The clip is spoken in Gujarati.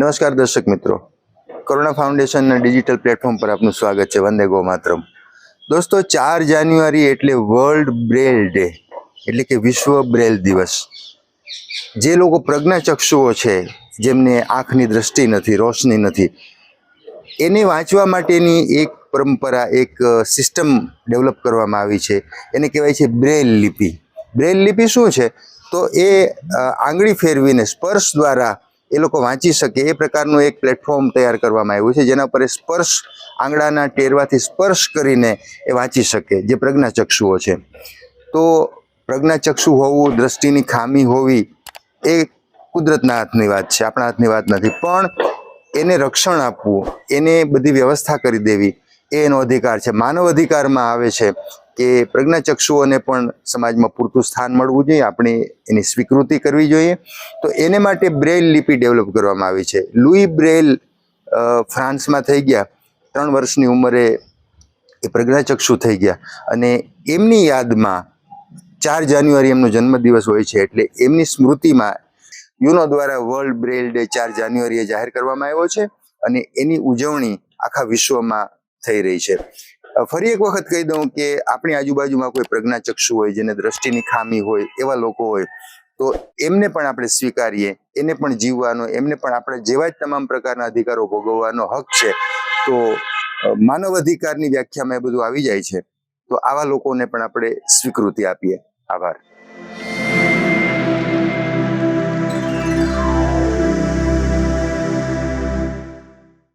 નમસ્કાર દર્શક મિત્રો. કરુણા ફાઉન્ડેશનના ડિજિટલ પ્લેટફોર્મ પર આપનું સ્વાગત છે. વંદે ગો માતરમ દોસ્તો, ચાર જાન્યુઆરી એટલે વર્લ્ડ બ્રેલ ડે, એટલે કે વિશ્વ બ્રેલ દિવસ. જે લોકો પ્રજ્ઞાચક્ષુઓ છે, જેમને આંખની દ્રષ્ટિ નથી, રોશની નથી, એને વાંચવા માટેની એક પરંપરા, એક સિસ્ટમ ડેવલપ કરવામાં આવી છે. એને કહેવાય છે બ્રેલ લિપિ. બ્રેલ લિપિ શું છે? તો એ આંગળી ફેરવીને સ્પર્શ દ્વારા એ લોકો વાંચી શકે એ પ્રકારનું એક પ્લેટફોર્મ તૈયાર કરવામાં આવ્યું છે, જેના પર સ્પર્શ, આંગળાના ટેરવાથી સ્પર્શ કરીને એ વાંચી શકે, જે પ્રજ્ઞાચક્ષુઓ છે. તો પ્રજ્ઞાચક્ષુ હોવું, દ્રષ્ટિની ખામી હોવી એ કુદરતના હાથની વાત છે, આપણા હાથની વાત નથી. પણ એને રક્ષણ આપવું, એને બધી વ્યવસ્થા કરી દેવી એ એનો અધિકાર છે. માનવ અધિકારમાં આવે છે. કે પ્રજ્ઞાચક્ષુઓને પણ સમાજમાં પૂરતું સ્થાન મળવું જોઈએ, આપણે એની સ્વીકૃતિ કરવી જોઈએ. તો એને માટે બ્રેલ લિપિ ડેવલપ કરવામાં આવી છે. લુઈ બ્રેલ ફ્રાન્સમાં થઈ ગયા. ત્રણ વર્ષની ઉંમરે એ પ્રજ્ઞાચક્ષુ થઈ ગયા. અને એમની યાદમાં ચાર જાન્યુઆરી એમનો જન્મદિવસ હોય છે, એટલે એમની સ્મૃતિમાં યુનો દ્વારા વર્લ્ડ બ્રેલ ડે ચાર જાન્યુઆરીએ જાહેર કરવામાં આવ્યો છે. અને એની ઉજવણી આખા વિશ્વમાં થઈ રહી છે. ફરી એક વખત કહી દઉં કે આપણી આજુબાજુમાં કોઈ પ્રજ્ઞાચક્ષુ હોય, જેને દ્રષ્ટિની ખામી હોય, એવા લોકો હોય, તો એમને પણ આપણે સ્વીકારીએ, એને પણ જીવવાનો, એમને પણ આપણે જેવા જ તમામ પ્રકારના અધિકારો ભોગવવાનો હક છે, તો માનવ અધિકારની વ્યાખ્યામાં એ બધું આવી જાય છે, તો આવા લોકોને પણ આપણે સ્વીકૃતિ આપીએ. આભાર.